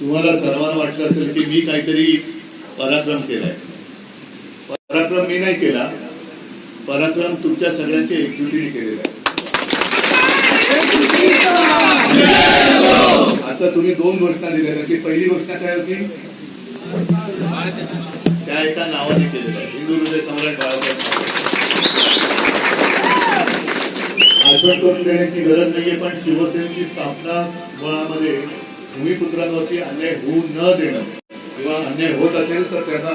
तुम्हाला सर्वांना वाटलं असेल की मी काहीतरी पराक्रम केलाय. पराक्रम मी नाही केला. पराक्रम तुमच्या सगळ्यांच्या एकजुटीने केलेला आहे. आता तुम्ही दोन घोषणा दिल्या की पहिली घोषणा काय होती? त्या एका नावाने केलेल्या आहे. हिंदू हृदय सम्राट बाळासाहेब आठवण करून देण्याची गरज नाहीये पण शिवसेनेची स्थापना मुळामध्ये भूमिपुत्रांवरती अन्याय होऊ न देणं किंवा अन्याय होत असेल तर त्यांना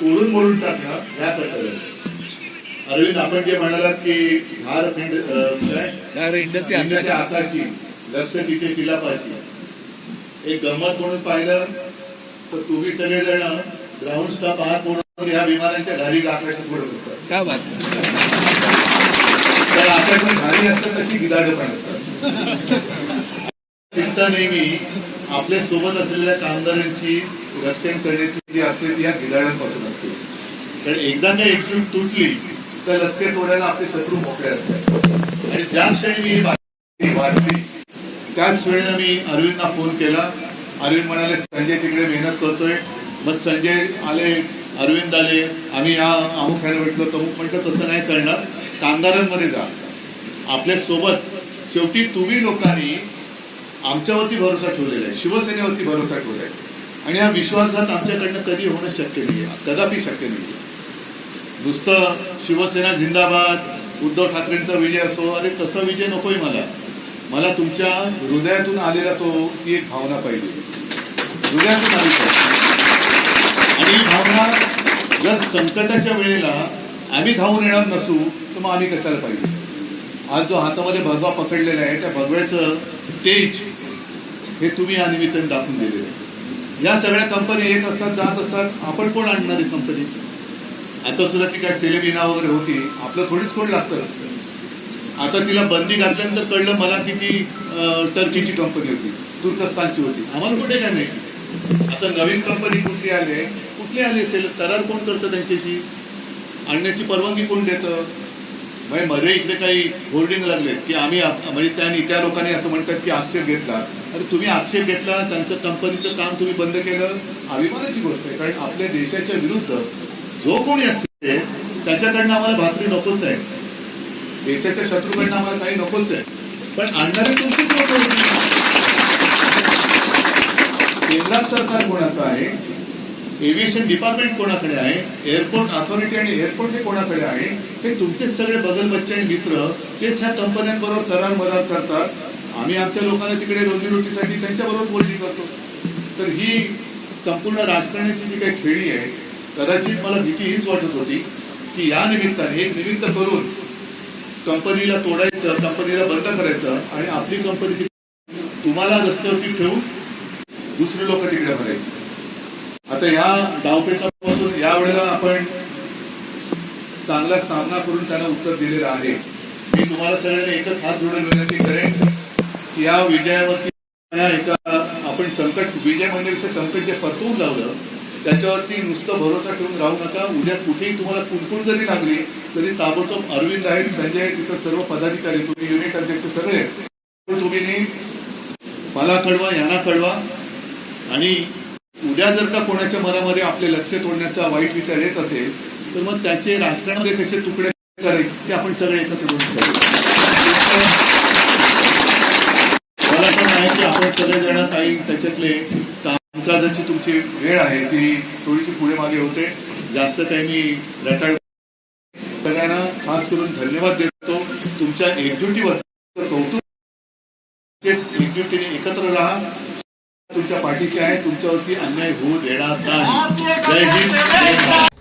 तोडून मोडून टाकणं ह्या कर्तव्य अरविंद आपण जे म्हणालात की धार खिंडच्या आकाशी लक्ष तिचे तिलापाशी. एक गंमत म्हणून पाहिलं तर तुम्ही सगळेजण ग्राउंड स्टाफ आहात म्हणून या विमानांच्या घारी आकाशात उडत असतात. काय बात तर आकाशात घारी असतात तशी गिदाड पण असतात. चिंता नेहमी आपल्यासोबत असलेल्या कामगारांची रक्षण करण्याची जी असते ती या गिलाड्यांपासून असते. कारण एकदा का एकजूट तुटली तर लचके तोडायला आपले शत्रू मोकळे असतात. आणि ज्या क्षणी मी बातमी वाचली त्याच वेळेला मी अरविंदना फोन केला. अरविंद म्हणाले संजय तिकडे मेहनत करतोय. मग संजय आले अरविंद आले. आम्ही या अमुक खायला भेटलो तमुक म्हटलं तसं नाही करणार. कामगारांमध्ये जा. आपल्यासोबत शेवटी तुम्ही लोकांनी आमच्यावरती भरोसा ठेवलेला आहे. शिवसेनेवरती भरोसा ठेवला आहे. आणि हा विश्वासघात आमच्याकडनं कधी होणं शक्य नाही आहे कदापि शक्य नाही नुसतं शिवसेना जिंदाबाद उद्धव ठाकरेंचा विजय असो अरे तसा विजय नकोय मला. मला तुमच्या हृदयातून आलेला तो ती एक भावना पाहिजे. हृदयातून आली पाहिजे. आणि ही भावना जर संकटाच्या वेळेला आम्ही धावून येणार नसू तर मग आम्ही कशाला पाहिजे? आज जो हातामध्ये भगवा पकडलेला आहे त्या भगव्याचं तेज हे तुम्ही या निमित्ताने दाखवून दिलेलं. आहे या सगळ्या कंपनी येत असतात जात असतात आपण कोण आणणार आहे कंपनी आता सुद्धा ती काय सेलेबिना वगैरे होती आपलं थोडीच कोण लागतं? आता तिला बंदी घातल्यानंतर कळलं मला की ती टर्कीची कंपनी होती तुर्कस्तानची होती. आम्हाला कुठे काय माहिती? आता नवीन कंपनी कुठली आले कुठली आली असेल? करार कोण करतं त्यांच्याशी? आणण्याची परवानगी कोण देतं? म्हणजे मध्ये इकडे काही होर्डिंग लागले की आम्ही म्हणजे त्यांनी त्या लोकांनी असं म्हणतात की आक्षेप घेतला. आणि तुम्ही आक्षेप घेतला त्यांचं कंपनीचं काम तुम्ही बंद केलं. अभिमानाची गोष्ट आहे कारण आपल्या देशाच्या विरुद्ध जो कोणी असते त्याच्याकडनं आम्हाला भाकरी नकोच आहे. देशाच्या शत्रूकडनं आम्हाला काही नकोच आहे. पण आणणारे तुमचेच लोक केंद्रात सरकार कोणाचं आहे? एव्हिएशन डिपार्टमेंट कोणाकडे आहे? एअरपोर्ट अथॉरिटी आणि एअरपोर्ट हे कोणाकडे आहे हे तुमचेच सगळे बगल बच्चे आणि मित्र तेच ह्या कंपन्यांबरोबर करार मरार करतात. आम्ही आमच्या लोकांना तिकडे रोजीरोटीसाठी त्यांच्याबरोबर बोलणी करतो. तर ही संपूर्ण राजकारणाची जी काही खेळी आहे कदाचित मला भीती हीच वाटत होती की या निमित्ताने एक निमित्त करून कंपनीला तोडायचं कंपनीला बंद करायचं आणि आपली कंपनी तुम्हाला रस्त्यावरती ठेवून दुसरे लोक तिकडे भरायचे. आता या डावपेचापासून या वेळेला आपण चांगला सामना करून त्यांना उत्तर दिलेलं आहे. मी तुम्हाला सगळ्यांनी एकच हात जोडून विनंती करेन की या विजयावरती एका आपण संकट विजय म्हणण्यापेक्षा संकट जे परतवून लावलं त्याच्यावरती नुसतं भरोसा ठेवून राहू नका. उद्या कुठेही तुम्हाला कुणकुण जरी लागली तरी ताबडतोब अरविंद आहेत संजय तिथं सर्व पदाधिकारी तुम्ही युनिट अध्यक्ष सगळे तुम्ही मला कळवा यांना कळवा. आणि उद्या जर का कोणाच्या मनामध्ये आपले लक्ष्य तोडण्याचा वाईट विचार येत असेल तर मग त्याचे राजकारणामध्ये कसे तुकडे करायचे ते आपण सगळे एकत्र मला पण आहे की आपण सगळेजण काही त्याच्यातले कामकाजाची तुमची वेळ आहे ती थोडीशी पुढे मागे होते. जास्त काही मी रटाळ सगळ्यांना खास करून धन्यवाद देतो. तुमच्या एकजुटीवर कौतुक. एकजुटीने एकत्र राहा. तुमच्या पाठीशी आहे तुमच्यावरती अन्याय होऊ देणार नाही. जय हिंद